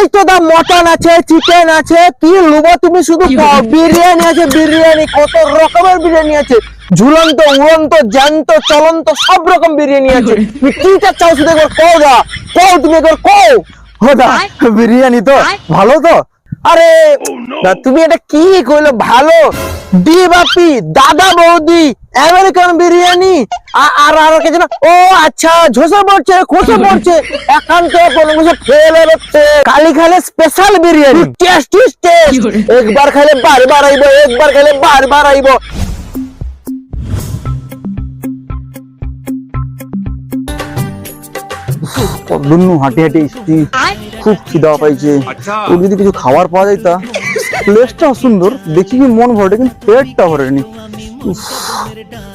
এই তো দা মটন আছে চিকেন আছে কি লুবো তুমি শুধু বিরিয়ানি আছে বিরিয়ানি কত রকমের বিরিয়ানি আছে। ঝুলন্ত উড়ন্ত জ্যান্ত চলন্ত সব রকম বিরিয়ানি আছে। তুমি কি চাও শুধু একবার কও দা কও তুমি একবার কও। হো দা বিরিয়ানি তো ভালো তো? আরে দা তুমি এটা কি কইলো? ভালো। দি বাপি দাদা বৌদি আমেরিকান বিরিয়ানি আর আর কে জানো ও আচ্ছা ঝোসা পড়ছে খোসা পড়ছে। একান্ত কোনো কিছু ফেল হচ্ছে কালি খালে স্পেশাল বিরিয়ানি। টেস্ট টেস্ট একবার খাইলে বারবার আইবো একবার খাইলে বারবার আইবো। কতদিন হাঁটি হাঁটি খুব খিদা পাইছে। ওর যদি কিছু খাবার পাওয়া যায় তা। প্লেসটা সুন্দর, দেখি কি মন ভরে, কিন্তু পেটটা ভরেনি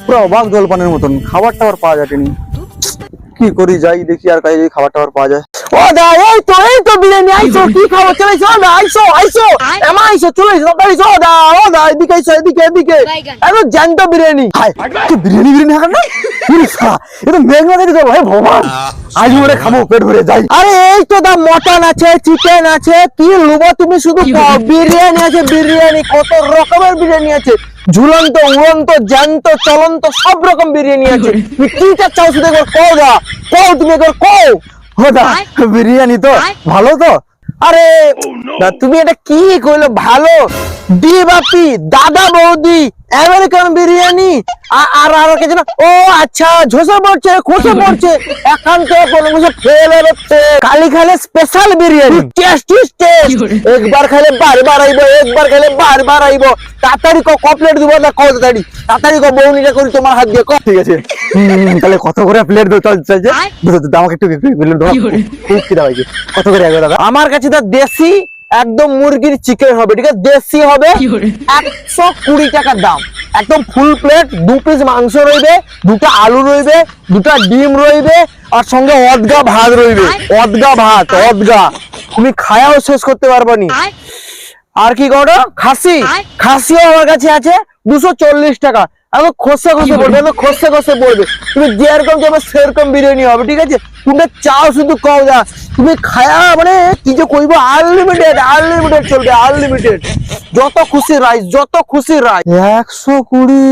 পুরো অবাক জলপানের মতন খাবার টাবার পাওয়া যায়নি। কি করি, যাই দেখি আর কাজে খাবার টাবার পাওয়া যায়। ও দা এই তো এই তো বিরিয়ানি আইসো কি খাব? চলে এসো দা আইসো আইসো। এমা আইসো চলে এসো তাড়াতাড়ি এসো দা ও দা এদিকে আইসো এদিকে এদিকে। একদম জ্যান্ত বিরিয়ানি। হাই কি বিরিয়ানি বিরিয়ানি খাবেন না? ইরে শালা, এ তো মেঘনা দেখে যাব হে ভগবান। আজ ওরে খাব পেট ভরে যাই। আরে এই তো দা মটন আছে চিকেন আছে কি লুবো তুমি শুধু খাও। বিরিয়ানি আছে বিরিয়ানি কত রকমের বিরিয়ানি আছে। ঝুলন্ত উড়ন্ত জ্যান্ত চলন্ত সব রকম বিরিয়ানি আছে। তুমি কি চাও শুধু একবার কও দা? কও তুমি একবার কও। হো দা বিরিয়ানি তো ভালো তো? আরে দা তুমি এটা কি কইলো ভালো বাপি দাদা বৌদি আমেরিকান বিরিয়ানি আর আর কে জানো ও আচ্ছা ঝোসা পড়ছে খোসা পড়ছে একান্ত কোনো কিছু ফেল হচ্ছে কালি খালে স্পেশাল বিরিয়ানি টেস্ট টেস্ট একবার খাইলে বারবার আইবো একবার বারবার আইবো তাড়াতাড়ি কো কমপ্লিট দিব না কও তাড়াতাড়ি তাড়াতাড়ি কো বৌনিটা করি তোমার হাত দিয়ে কও ঠিক আছে তাহলে কত করে প্লেট দাও চল চল দাও আমাকে একটু প্লেট দাও খুব খিদা হয়েছে কত করে দাদা আমার কাছে তো দেশি একদম মুরগির চিকেন হবে ঠিক আছে? দেশি হবে একশো কুড়ি টাকার দাম। একদম ফুল প্লেট দু পিস মাংস রইবে দুটো আলু রইবে দুটো ডিম রইবে আর সঙ্গে অদগা ভাত রইবে। অদগা ভাত অদগা। তুমি খায়াও শেষ করতে পারবে নি। আর কি করো খাসি। খাসিও আমার কাছে আছে দুশো চল্লিশ টাকা। একদম খসে খসে পড়বে একদম খসে খসে পড়বে। তুমি যেরকম যাবে সেরকম বিরিয়ানি হবে ঠিক আছে? তুমি চাও শুধু কও দা তুমি খায়া মানে কি যে কইব? আনলিমিটেড আনলিমিটেড চলবে আনলিমিটেড যত খুশি রাইস যত খুশি রাইস একশো কুড়ি।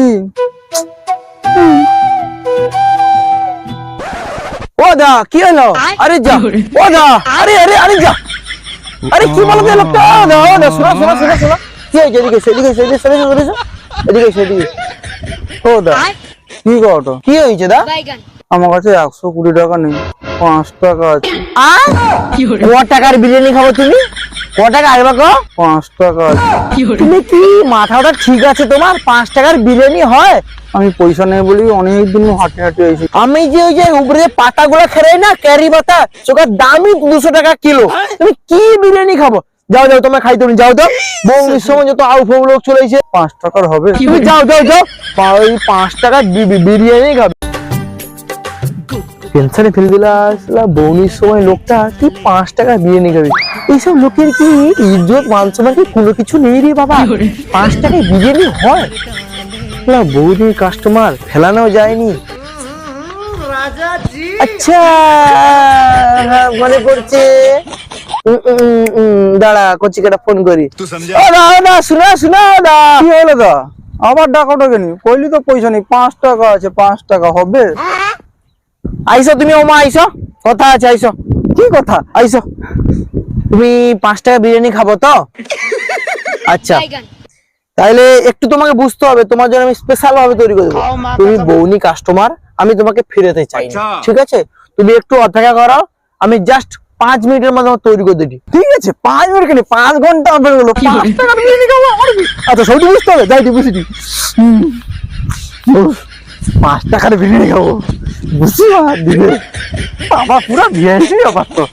ও দা, কি হলো? আরে যা, ও দা, আরে আরে আরে যা। আরে কি বলতে লোকটা? ও দা শোনা শোনা শোনা শোনা। কি হয়েছে এদিকে সেদিকে সেদিকে সেদিকে এদিকে সেদিকে ও দা, কি কত কি হয়েছে দা? আমার কাছে একশো কুড়ি টাকা নেই পাঁচ টাকা আছে। ক টাকার বিরিয়ানি খাব তুমি? ক টাকা আসবে গো পাঁচ টাকা আছে। তুমি কি? মাথাটা ঠিক আছে তোমার? পাঁচ টাকার বিরিয়ানি হয়? আমি পয়সা নেই বলি অনেক দিন হাঁটে হাঁটে এসেছি আমি যে ওই যে উপরে পাতাগুলো খেলাই না ক্যারি পাতা সেটার দামই দুশো টাকা কিলো। তুমি কি বিরিয়ানি খাব? যাও যাও তোমার খাইতে হবে, যাও তো বৌনির সময় যত আউ ফাউ লোক চলে এসে পাঁচ টাকার হবে। তুমি যাও যাও যাও। ওই পাঁচ টাকা বিরিয়ানি খাবে। পেনশনে ফেলে দিলা বৌনির সময় লোকটা কি পাঁচ টাকা বিরিয়ানি খাবে এইসব লোকের কি ইজ্জত মান সম্মান কি কোনো কিছু নেই রে বাবা? পাঁচ টাকায় বিরিয়ানি হয়? না বৌদির কাস্টমার ফেলানো যায়নি। আচ্ছা হ্যাঁ, মনে পড়ছে। দাঁড়া কচিকাটা ফোন করি। দা শোনা শোনা দা কি হলো দা আবার ডাকা ডাকেনি কইলি তো পয়সা নেই। পাঁচ টাকা আছে পাঁচ টাকা হবে। আইসো তুমি ওমা আইসো। কথা আছে আইসো। কি কথা? আইসো। তুমি পাঁচ টাকা বিরিয়ানি খাব তো? আচ্ছা। তাহলে একটু তোমাকে বুঝতে হবে তোমার জন্য আমি স্পেশাল ভাবে তৈরি করে দেবো। তুমি বৌনি কাস্টমার আমি তোমাকে ফিরেতে চাই না। ঠিক আছে? তুমি একটু অপেক্ষা করো আমি জাস্ট পাঁচ মিনিটের মধ্যে আমার তৈরি করে দিই ঠিক আছে? পাঁচ মিনিট কেন? পাঁচ ঘণ্টা হবে গেলো পাঁচ টাকার বিরিয়ানি কি? আচ্ছা সবটি বুঝতে হবে। যাই বুঝিনি পাঁচ টাকার বিরিয়ানি খাব। বুঝছি দিবে বাবা পুরা বিরিয়ানি ব্যাপার তো।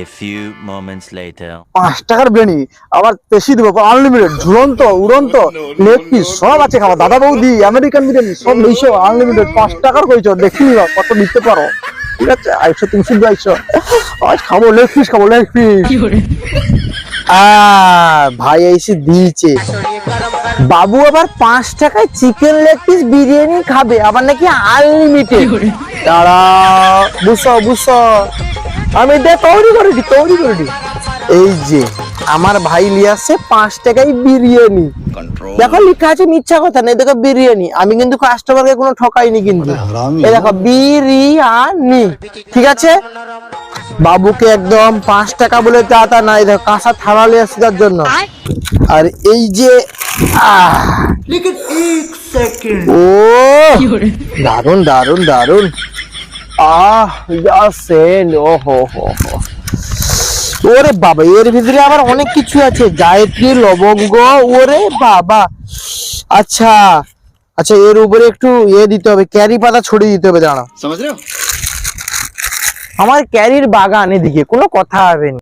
A few moments later. পাঁচ টাকার বিরিয়ানি আবার দেবো আনলিমিটেড ঝুলন্ত উড়ন্ত লেগ পিস সব আছে খাবার। দাদা বৌদি আমেরিকান বিরিয়ানি সব লইছো আনলিমিটেড পাঁচ টাকার কইছো দেখি কত নিতে পারো। ঠিক আছে আইসো তুমি শুধু আইসো আজ খাব লেগ পিস খাব লেগ পিস ভাই এসে দিয়েছে। বাবু আবার পাঁচ টাকায় চিকেন লেগ পিস বিরিয়ানি খাবে আবার নাকি আনলিমিটেড দাঁড়া বুঝছ বুঝছ? আমি দে তৈরি করে দি তৈরি করে দি। এই যে আমার ভাই নিয়ে আসছে পাঁচ টাকায় বিরিয়ানি। দেখো লেখা আছে মিথ্যা কথা নেই দেখো বিরিয়ানি। আমি কিন্তু কাস্টমারকে কোনো ঠকাইনি কিন্তু। এই দেখো বিরিয়ানি ঠিক আছে? বাবুকে একদম পাঁচ টাকা বলে তা তা নাই দেখো কাঁচা থালা নিয়ে আসছে তার জন্য। আর এই যে আহ, ও দারুণ দারুণ দারুণ আহ ও হো হো হো। ওরে বাবা এর ভিতরে আবার অনেক কিছু আছে। জায়ত্রী লবঙ্গ ওরে বাবা। আচ্ছা আচ্ছা এর উপরে একটু ইয়ে দিতে হবে ক্যারি পাতা ছড়িয়ে দিতে হবে দাঁড়া আমার ক্যারির বাগান এদিকে, কোনো কথা হবেনি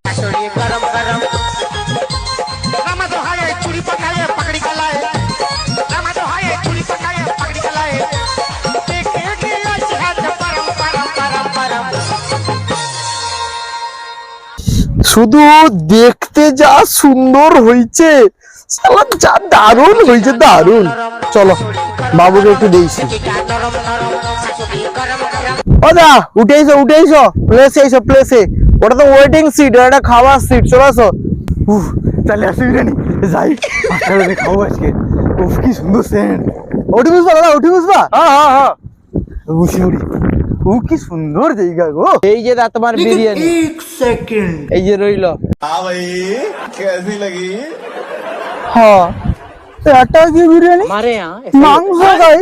শুধু দেখতে যা সুন্দর হয়েছে যা দারুণ হয়েছে দারুণ। চলো, বাবুকে একটু দিয়েছি ওদা উঠে এসো উঠে এসো প্লেসে এসো প্লেসে ওটা তো ওয়েটিং সিট ওটা খাওয়ার সিট চলে আসো। উফ তাহলে অসুবিধা নেই। যাই হাসপাতালে খাব আজকে। উফ কি সুন্দর সেন্ট ওটি বুঝবা দাদা ওটি বুঝবা? হ্যাঁ হ্যাঁ হ্যাঁ। বুঝি উঠি। ও কি সুন্দর জায়গা গো। এই যে দা তোমার বিরিয়ানি। এক সেকেন্ড এই যে রইল। হ্যাঁ ভাই কেমন লাগি? হ্যাঁ। একটা কি বিরিয়ানি? হ্যাঁ মাংস খাই।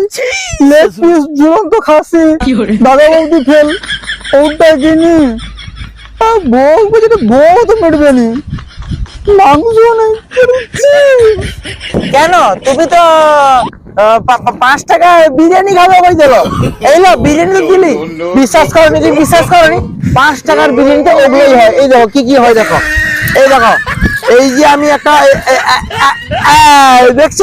লেগ পিস ঝুলন্ত খাসি। দাদা বৌদি ফেল ওটা কিনি। বউ বলছে বউ তো মেটবে নি। মাংস নেই। কেন? তুমি তো পাঁচ টাকা বিরিয়ানি খাবে কই দিল এই লো বিরিয়ানি তো দিলি। বিশ্বাস করনি তুমি বিশ্বাস করনি? পাঁচ টাকার বিরিয়ানিটা ওগুলোই হয়। এই দেখো কি কি হয় দেখো। এই দেখো এই যে আমি একটা দেখছ?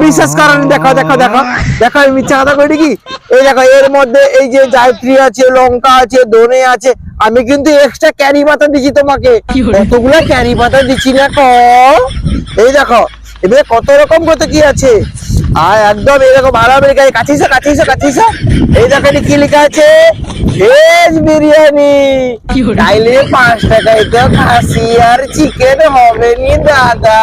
বিশ্বাস করেন দেখো দেখো দেখো দেখো আমি মিথ্যা কথা করি কি? এই দেখো এর মধ্যে এই যে জায়ত্রী আছে লঙ্কা আছে ধনে আছে আমি কিন্তু এক্সট্রা ক্যারি পাতা দিচ্ছি তোমাকে। কতগুলো ক্যারি পাতা দিচ্ছি না কো এই দেখো এবারে কত রকম কত কি আছে? আর একদম এরকম ভালো আমেরিকা কাছিস কাছিস কাছিস এই দেখো এখানে কি লেখা আছে ভেজ বিরিয়ানি তাইলে পাঁচ টাকায় তো খাসি আর চিকেন হবে নি দাদা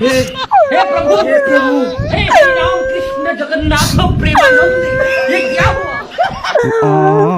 हे प्रभु हे प्रभु हे श्री राम कृष्ण जगन्नाथ प्रेमानंद ये क्या हुआ